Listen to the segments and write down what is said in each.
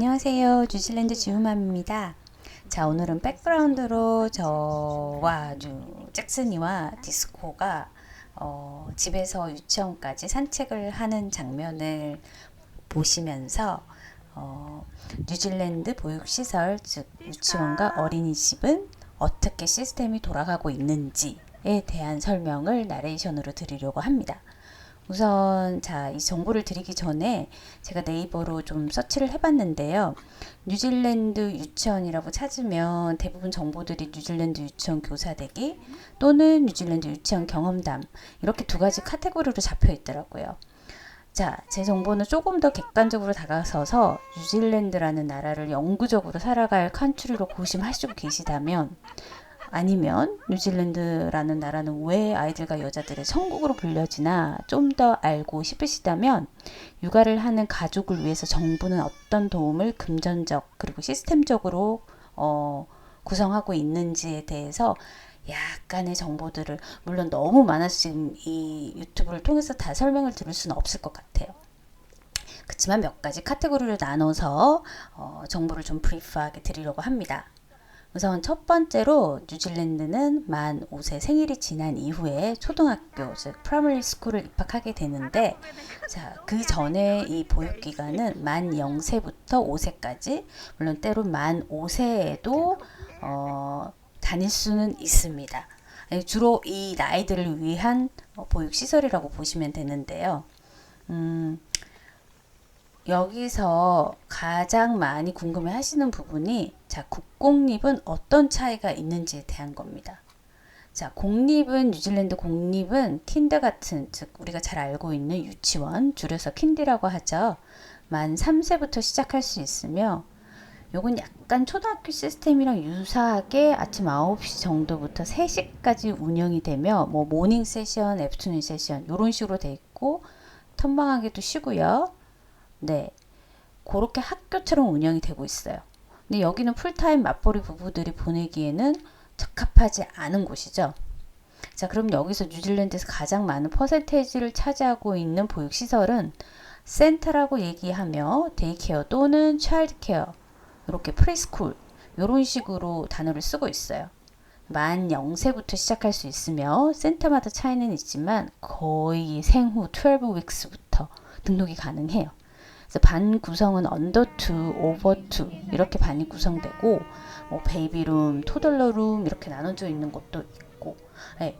안녕하세요. 뉴질랜드 지우맘입니다. 자, 오늘은 백그라운드로 저와 아주 잭슨이와 디스코가 어, 집에서 유치원까지 산책을 하는 장면을 보시면서 어, 뉴질랜드 보육시설, 즉 유치원과 어린이집은 어떻게 시스템이 돌아가고 있는지에 대한 설명을 나레이션으로 드리려고 합니다. 우선 자, 이 정보를 드리기 전에 제가 네이버로 좀 서치를 해봤는데요. 뉴질랜드 유치원이라고 찾으면 대부분 정보들이 뉴질랜드 유치원 교사 되기 또는 뉴질랜드 유치원 경험담 이렇게 두 가지 카테고리로 잡혀 있더라고요. 자, 제 정보는 조금 더 객관적으로 다가서서 뉴질랜드라는 나라를 영구적으로 살아갈 컨트리로 고심하시고 계시다면 아니면 뉴질랜드라는 나라는 왜 아이들과 여자들의 천국으로 불려지나 좀 더 알고 싶으시다면 육아를 하는 가족을 위해서 정부는 어떤 도움을 금전적 그리고 시스템적으로 어, 구성하고 있는지에 대해서 약간의 정보들을 물론 너무 많아서 지금 이 유튜브를 통해서 다 설명을 드릴 수는 없을 것 같아요. 그렇지만 몇 가지 카테고리를 나눠서 어, 정보를 좀 브리프하게 드리려고 합니다. 우선 첫 번째로 뉴질랜드는 만 5세 생일이 지난 이후에 초등학교 즉 프라이머리 스쿨을 입학하게 되는데 자, 그 전에 이 보육 기간은 만 0세부터 5세까지 물론 때로 만 5세에도 어, 다닐 수는 있습니다. 아니, 주로 이 나이들을 위한 어, 보육 시설이라고 보시면 되는데요. 음, 여기서 가장 많이 궁금해 하시는 부분이 자, 국공립은 어떤 차이가 있는지에 대한 겁니다. 자, 공립은 뉴질랜드 공립은 킨드 같은 즉 우리가 잘 알고 있는 유치원 줄여서 킨디라고 하죠. 만 3세부터 시작할 수 있으며 요건 약간 초등학교 시스템이랑 유사하게 아침 9시 정도부터 3시까지 운영이 되며 뭐 모닝 세션, 애프터눈 세션 요런 식으로 돼 있고 텀방하게도 쉬고요. 네. 그렇게 학교처럼 운영이 되고 있어요. 근데 여기는 풀타임 맞벌이 부부들이 보내기에는 적합하지 않은 곳이죠. 자, 그럼 여기서 뉴질랜드에서 가장 많은 퍼센테이지를 차지하고 있는 보육시설은 센터라고 얘기하며 데이케어 또는 차일드케어 이렇게 프리스쿨 이런 식으로 단어를 쓰고 있어요. 만 0세부터 시작할 수 있으며 센터마다 차이는 있지만 거의 생후 12weeks부터 등록이 가능해요. 그래서 반 구성은 언더 투, 오버 투 이렇게 반이 구성되고 뭐 베이비룸, 토들러룸 이렇게 나눠져 있는 것도 있고, 네.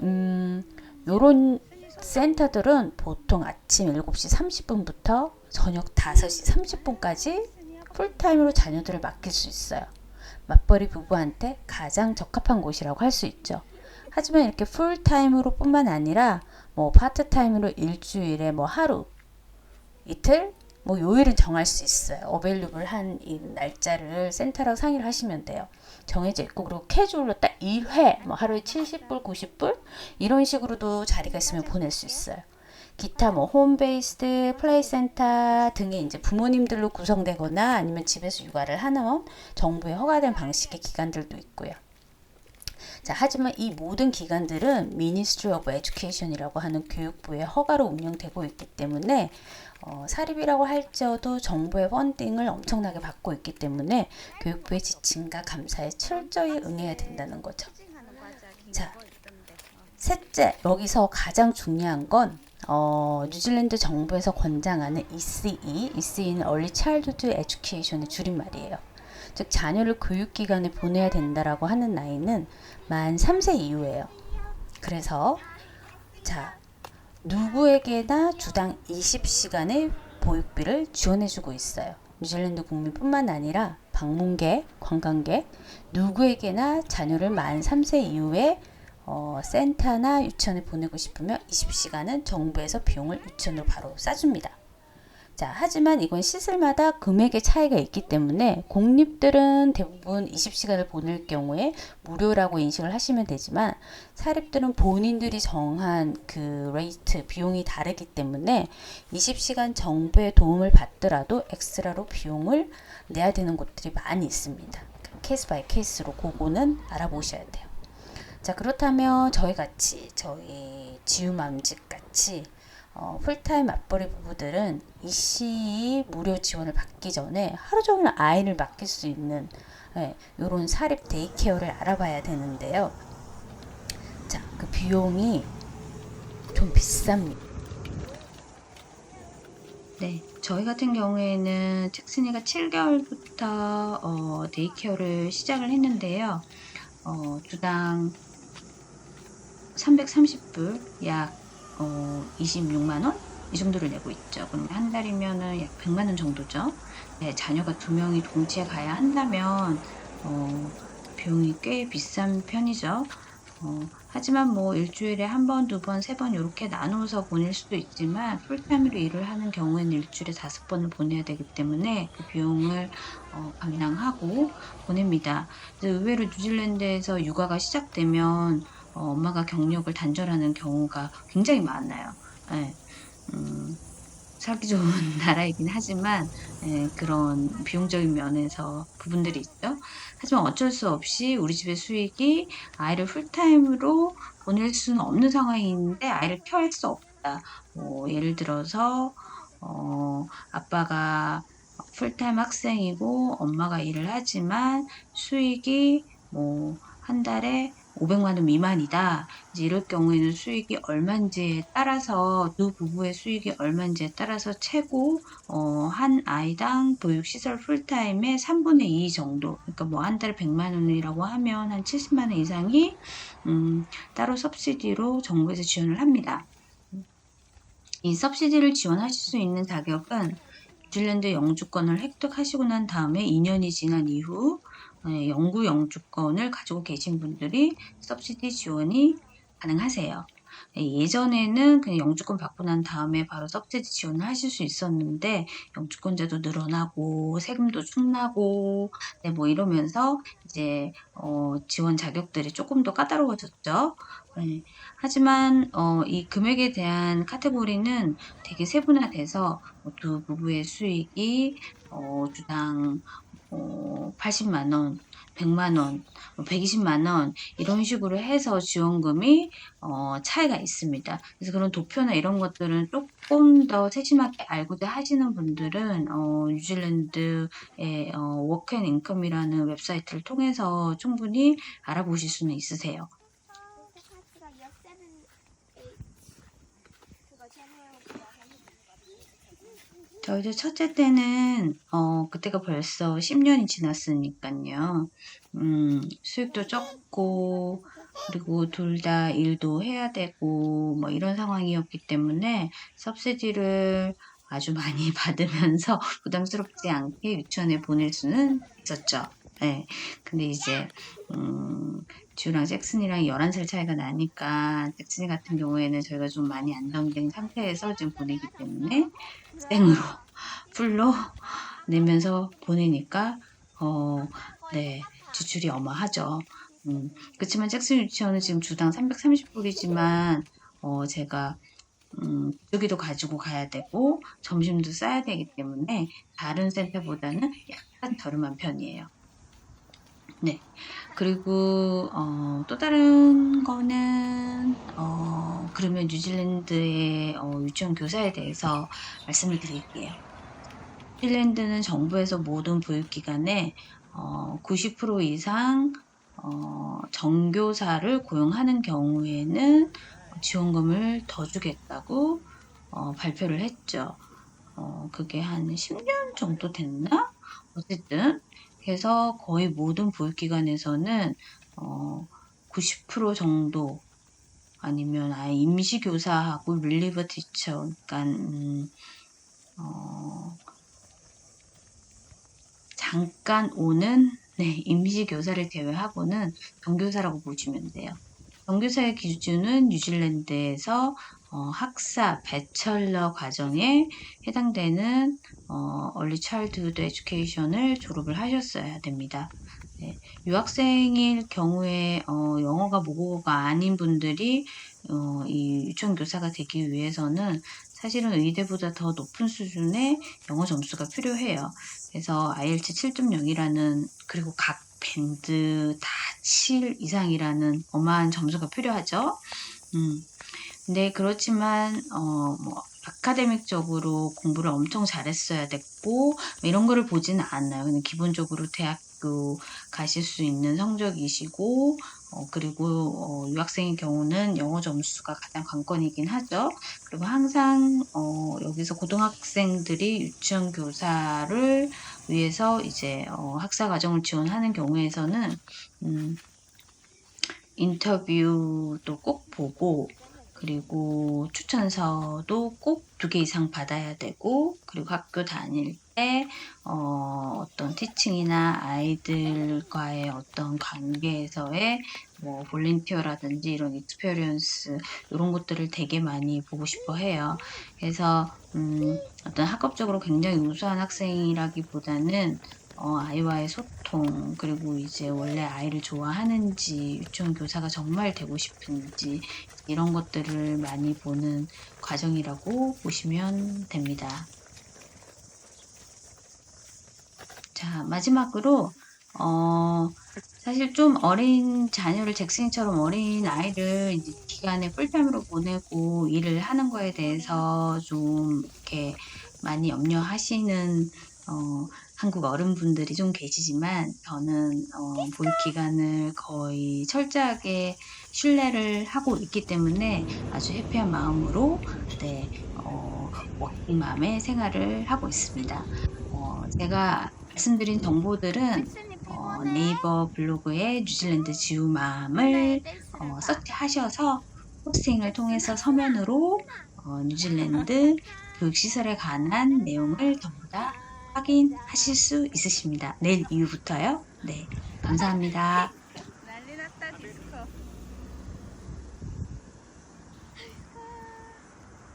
음, 요런 센터들은 보통 아침 7시 30분부터 저녁 5시 30분까지 풀타임으로 자녀들을 맡길 수 있어요. 맞벌이 부부한테 가장 적합한 곳이라고 할 수 있죠. 하지만 이렇게 풀타임으로 뿐만 아니라 뭐 파트타임으로 일주일에 뭐 하루, 이틀, 뭐 요일은 정할 수 있어요. 어벨리블 한 이 날짜를 센터랑 상의를 하시면 돼요. 정해져 있고 그리고 캐주얼로 딱 1회 뭐 하루에 70불, 90불 이런 식으로도 자리가 있으면 보낼 수 있어요. 기타 뭐 홈베이스드, 플레이센터 등의 이제 부모님들로 구성되거나 아니면 집에서 육아를 하는 정부의 허가된 방식의 기관들도 있고요. 자, 하지만 이 모든 기관들은 Ministry of Education이라고 하는 교육부의 허가로 운영되고 있기 때문에 어, 사립이라고 할지어도 정부의 펀딩을 엄청나게 받고 있기 때문에 교육부의 지침과 감사에 철저히 응해야 된다는 거죠. 자, 셋째, 여기서 가장 중요한 건 어, 뉴질랜드 정부에서 권장하는 ECE, ECE는 Early Childhood Education의 줄임말이에요. 즉 자녀를 교육기관에 보내야 된다라고 하는 나이는 만 3세 이후예요. 그래서 자 누구에게나 주당 20시간의 보육비를 지원해주고 있어요. 뉴질랜드 국민뿐만 아니라 방문객, 관광객 누구에게나 자녀를 만 3세 이후에 어, 센터나 유치원에 보내고 싶으면 20시간은 정부에서 비용을 유치원으로 바로 싸줍니다. 자, 하지만 이건 시설마다 금액의 차이가 있기 때문에 공립들은 대부분 20시간을 보낼 경우에 무료라고 인식을 하시면 되지만 사립들은 본인들이 정한 그 레이트 비용이 다르기 때문에 20시간 정부의 도움을 받더라도 엑스트라로 비용을 내야 되는 곳들이 많이 있습니다. 케이스 바이 케이스로 그거는 알아보셔야 돼요. 자 그렇다면 저희 같이 저희 지우맘집 같이 어, 풀타임 맞벌이 부부들은 이시 무료 지원을 받기 전에 하루 종일 아이를 맡길 수 있는 예, 이런 사립 데이케어를 알아봐야 되는데요. 자, 그 비용이 좀 비쌉니다. 네, 저희 같은 경우에는 잭슨이가 7개월부터 어, 데이케어를 시작을 했는데요. 어, 주당 330불, 약 어, 26만 원? 이 정도를 내고 있죠. 그럼 한 달이면은 약 100만 원 정도죠. 네, 자녀가 두 명이 동시에 가야 한다면 어, 비용이 꽤 비싼 편이죠. 어, 하지만 뭐 일주일에 한 번, 두 번, 세 번 이렇게 나누어서 보낼 수도 있지만 풀타임으로 일을 하는 경우에는 일주일에 다섯 번을 보내야 되기 때문에 그 비용을 어, 감당하고 보냅니다. 의외로 뉴질랜드에서 육아가 시작되면 어, 엄마가 경력을 단절하는 경우가 굉장히 많아요. 예, 음, 살기 좋은 나라이긴 하지만 예, 그런 비용적인 면에서 부분들이 있죠. 하지만 어쩔 수 없이 우리 집의 수익이 아이를 풀타임으로 보낼 수는 없는 상황인데 아이를 케어할 수 없다. 뭐 예를 들어서 어, 아빠가 풀타임 학생이고 엄마가 일을 하지만 수익이 뭐 한 달에 500만 원 미만이다. 이제 이럴 경우에는 수익이 얼마인지에 따라서 두 부부의 수익이 얼마인지에 따라서 최고 어, 한 아이당 보육시설 풀타임의 3분의 2 정도. 그러니까 뭐 한 달에 100만 원이라고 하면 한 70만 원 이상이 음, 따로 서브시디로 정부에서 지원을 합니다. 이 서브시디를 지원하실 수 있는 자격은 뉴질랜드 영주권을 획득하시고 난 다음에 2년이 지난 이후 네, 영구 영주권을 가지고 계신 분들이 서브시디 지원이 가능하세요. 네, 예전에는 그냥 영주권 받고 난 다음에 바로 서브시디 지원을 하실 수 있었는데 영주권자도 늘어나고 세금도 축나고 네, 뭐 이러면서 이제 어, 지원 자격들이 조금 더 까다로워졌죠. 네, 하지만 어, 이 금액에 대한 카테고리는 되게 세분화돼서 두 부부의 수익이 어, 주당 어, 80만 원, 100만 원, 120만 원 이런 식으로 해서 지원금이 어, 차이가 있습니다. 그래서 그런 도표나 이런 것들은 조금 더 세심하게 알고자 하시는 분들은 어, 뉴질랜드의 어, 워크앤 인컴이라는 웹사이트를 통해서 충분히 알아보실 수는 있으세요. 카드가 year seven, eight. 그거 제네럴 그거 하는 거. 저희도 첫째 때는 어 그때가 벌써 10년이 지났으니까요. 음, 수익도 적고 그리고 둘 다 일도 해야 되고 뭐 이런 상황이었기 때문에 서브시디를 아주 많이 받으면서 부담스럽지 않게 유치원에 보낼 수는 있었죠. 네. 근데 이제 음, 지우랑 잭슨이랑 11살 차이가 나니까 잭슨이 같은 경우에는 저희가 좀 많이 안정된 상태에서 지금 보내기 때문에 생으로 풀로 내면서 보내니까 어, 네 지출이 어마하죠. 음, 그렇지만 잭슨 유치원은 지금 주당 330불이지만 어, 제가 음, 여기도 가지고 가야 되고 점심도 싸야 되기 때문에 다른 센터보다는 약간 저렴한 편이에요. 네. 그리고 어, 또 다른 거는 어, 그러면 뉴질랜드의 어, 유치원 교사에 대해서 말씀을 드릴게요. 뉴질랜드는 정부에서 모든 보육기관에 어, 90% 이상 어, 정교사를 고용하는 경우에는 지원금을 더 주겠다고 어, 발표를 했죠. 어, 그게 한 10년 정도 됐나? 어쨌든 그래서 거의 모든 보육기관에서는 어, 90% 정도 아니면 아예 임시교사하고 릴리버 티처, 그러니까 음, 어, 잠깐 오는 네, 임시 교사를 제외하고는 정교사라고 보시면 돼요. 정교사의 기준은 뉴질랜드에서 어, 학사 배철러 과정에 해당되는 어, 얼리 차일드후드 에듀케이션을 졸업을 하셨어야 됩니다. 네, 유학생일 경우에 어, 영어가 모국어가 아닌 분들이 어, 이 유치원 교사가 되기 위해서는 사실은 의대보다 더 높은 수준의 영어 점수가 필요해요. 그래서 IELTS 7.0이라는 그리고 각 밴드 다 7 이상이라는 어마한 점수가 필요하죠. 음. 근데 그렇지만 어 뭐 아카데믹적으로 공부를 엄청 잘했어야 됐고 뭐 이런 거를 보지는 않아요. 그냥 기본적으로 대학교 가실 수 있는 성적이시고 어, 그리고 어, 유학생의 경우는 영어 점수가 가장 관건이긴 하죠. 그리고 항상 어, 여기서 고등학생들이 유치원 교사를 위해서 이제 어, 학사 과정을 지원하는 경우에서는 음, 인터뷰도 꼭 보고 그리고 추천서도 꼭 두 개 이상 받아야 되고 그리고 학교 다닐 때 어, 어떤 티칭이나 아이들과의 어떤 관계에서의 뭐 볼런티어라든지 이런 익스페리언스 이런 것들을 되게 많이 보고 싶어 해요. 그래서 음, 어떤 학업적으로 굉장히 우수한 학생이라기보다는 어, 아이와의 소통, 그리고 이제 원래 아이를 좋아하는지, 유치원 교사가 정말 되고 싶은지, 이런 것들을 많이 보는 과정이라고 보시면 됩니다. 자, 마지막으로, 어, 사실 좀 어린 자녀를 잭슨처럼 어린 아이를 이제 기간에 풀타임으로 보내고 일을 하는 거에 대해서 좀 이렇게 많이 염려하시는 어, 한국 어른분들이 좀 계시지만 저는 어, 보육 기간을 거의 철저하게 신뢰를 하고 있기 때문에 아주 해피한 마음으로 네, 어, 워킹맘의 생활을 하고 있습니다. 어, 제가 말씀드린 정보들은 어, 네이버 블로그에 뉴질랜드 지우맘을 어, 서치하셔서 포스팅을 통해서 서면으로 어, 뉴질랜드 교육시설에 관한 내용을 전부 다 확인하실 수 있으십니다. 내일 이후부터요. 네, 감사합니다.